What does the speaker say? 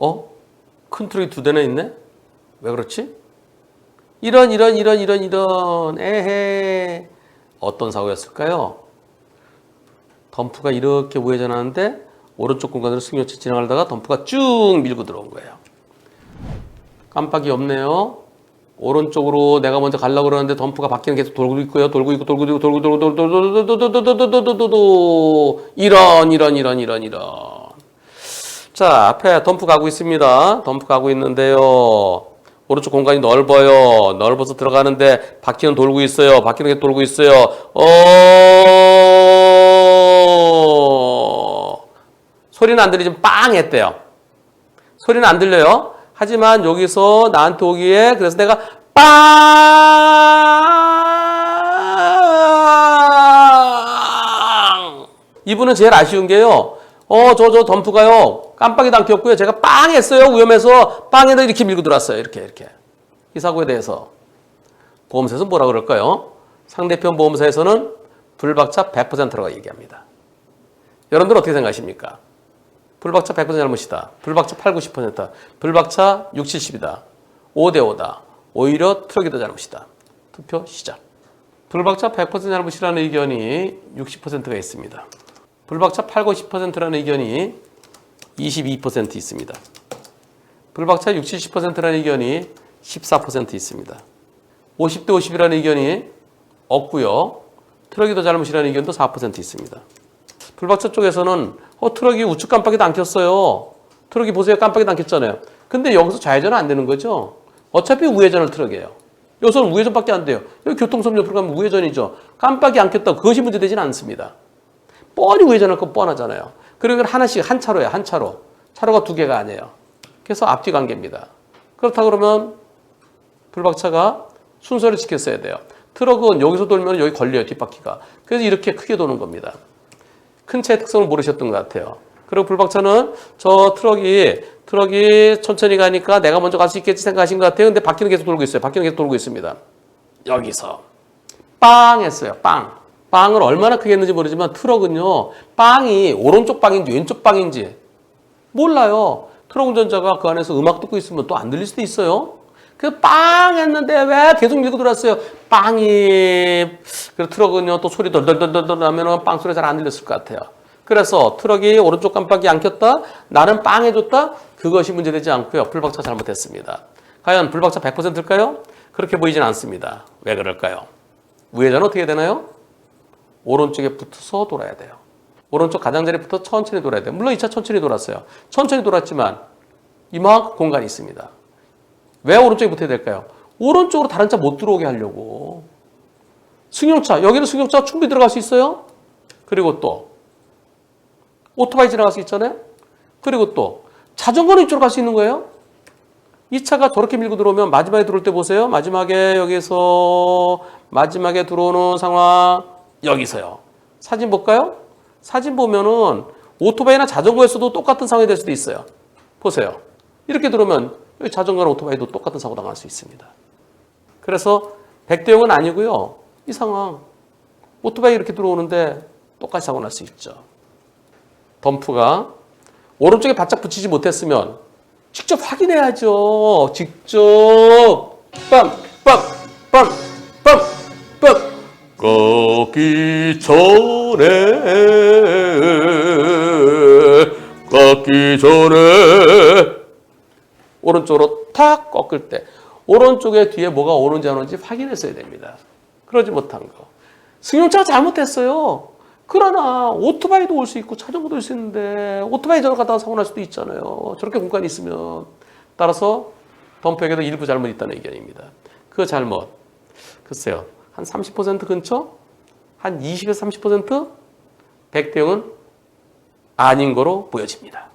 어? 큰 트럭이 두 대나 있네? 왜 그렇지? 이런 이런 이런 이런 이런 에헤 어떤 사고였을까요? 덤프가 이렇게 우회전하는데 오른쪽 공간으로 승용차 지나가다가 덤프가 쭉 밀고 들어온 거예요. 깜빡이 없네요. 오른쪽으로 내가 먼저 가려고 그러는데 덤프가 바퀴는 계속 돌고 있고요. 돌고 있고 돌고 있고 돌고 돌고 돌고 돌고 돌고 돌고 돌고 돌고 돌고 돌고 이런 이런 이런 이런 이런 자 앞에 덤프 가고 있습니다. 덤프 가고 있는데요. 오른쪽 공간이 넓어요. 넓어서 들어가는데 바퀴는 돌고 있어요. 바퀴는 돌고 있어요. 어 소리는 안 들리지만 빵 했대요. 소리는 안 들려요. 하지만 여기서 나한테 오기에 그래서 내가 빵! 이분은 제일 아쉬운 게요. 어, 저, 저 덤프가요. 깜빡이도 안 켰고요. 제가 빵 했어요. 위험해서 빵에다 이렇게 밀고 들어왔어요. 이렇게, 이렇게. 이 사고에 대해서. 보험사에서 뭐라 그럴까요? 상대편 보험사에서는 불박차 100%라고 얘기합니다. 여러분들 어떻게 생각하십니까? 불박차 100% 잘못이다. 불박차 8, 90%다. 불박차 6, 70이다. 5대 5다. 오히려 트럭이 더 잘못이다. 투표 시작. 불박차 100% 잘못이라는 의견이 60%가 있습니다. 불박차 8, 90%라는 의견이 22% 있습니다. 불박차 6, 70%라는 의견이 14% 있습니다. 50대 50이라는 의견이 없고요. 트럭이 더 잘못이라는 의견도 4% 있습니다. 불박차 쪽에서는 어 트럭이 우측 깜빡이도 안 켰어요. 트럭이 보세요 깜빡이도 안 켰잖아요. 근데 여기서 좌회전은 안 되는 거죠. 어차피 우회전을 트럭이에요. 여기서는 우회전밖에 안 돼요. 여기 교통섬 옆으로 가면 우회전이죠. 깜빡이 안 켰다. 그것이 문제되지는 않습니다. 뻔히 우회전할 건 뻔하잖아요. 그리고 하나씩 한 차로예요. 한 차로. 차로가 두 개가 아니에요. 그래서 앞뒤 관계입니다. 그렇다 그러면 불박차가 순서를 지켰어야 돼요. 트럭은 여기서 돌면 여기 걸려요. 뒷바퀴가. 그래서 이렇게 크게 도는 겁니다. 큰 차의 특성을 모르셨던 것 같아요. 그리고 불박차는 저 트럭이 트럭이 천천히 가니까 내가 먼저 갈 수 있겠지 생각하신 것 같아요. 근데 바퀴는 계속 돌고 있어요. 바퀴는 계속 돌고 있습니다. 여기서 빵 했어요. 빵. 빵을 얼마나 크게 했는지 모르지만 트럭은요. 빵이 오른쪽 빵인지 왼쪽 빵인지 몰라요. 트럭 운전자가 그 안에서 음악 듣고 있으면 또 안 들릴 수도 있어요. 그 빵 했는데 왜 계속 밀고 들어왔어요? 빵이 그 트럭은요 또 소리 덜덜덜덜 나면은 빵 소리 잘 안 들렸을 것 같아요. 그래서 트럭이 오른쪽 깜빡이 안 켰다. 나는 빵 해줬다. 그것이 문제되지 않고요. 불박차 잘못했습니다. 과연 불박차 100%일까요? 그렇게 보이진 않습니다. 왜 그럴까요? 우회전 어떻게 되나요? 오른쪽에 붙어서 돌아야 돼요. 오른쪽 가장자리에 붙어 천천히 돌아야 돼요. 물론 이차 천천히 돌았어요. 천천히 돌았지만 이만큼 공간이 있습니다. 왜 오른쪽에 붙어야 될까요? 오른쪽으로 다른 차 못 들어오게 하려고. 승용차, 여기는 승용차 충분히 들어갈 수 있어요? 그리고 또 오토바이 지나갈 수 있잖아요? 그리고 또 자전거는 이쪽으로 갈 수 있는 거예요? 이 차가 저렇게 밀고 들어오면 마지막에 들어올 때 보세요. 마지막에 여기서 마지막에 들어오는 상황 여기서요. 사진 볼까요? 사진 보면은 오토바이나 자전거에서도 똑같은 상황이 될 수도 있어요. 보세요. 이렇게 들어오면 자전거나 오토바이도 똑같은 사고 당할 수 있습니다. 그래서 100대 0은 아니고요. 이 상황 오토바이 이렇게 들어오는데 똑같이 사고 날 수 있죠. 덤프가 오른쪽에 바짝 붙이지 못했으면 직접 확인해야죠. 직접 빰, 빰, 빰. 꺾기 전에 꺾기 전에 오른쪽으로 탁 꺾을 때 오른쪽에 뒤에 뭐가 오는지 안 오는지 확인했어야 됩니다. 그러지 못한 거. 승용차가 잘못했어요. 그러나 오토바이도 올 수 있고 자전거도 올 수 있는데 오토바이 저러 가다가 사고 날 수도 있잖아요. 저렇게 공간이 있으면 따라서 덤프에게도 일부 잘못 있다는 의견입니다. 그 잘못 글쎄요 한 30% 근처 한 20에서 30% 100대 0은 아닌 거로 보여집니다.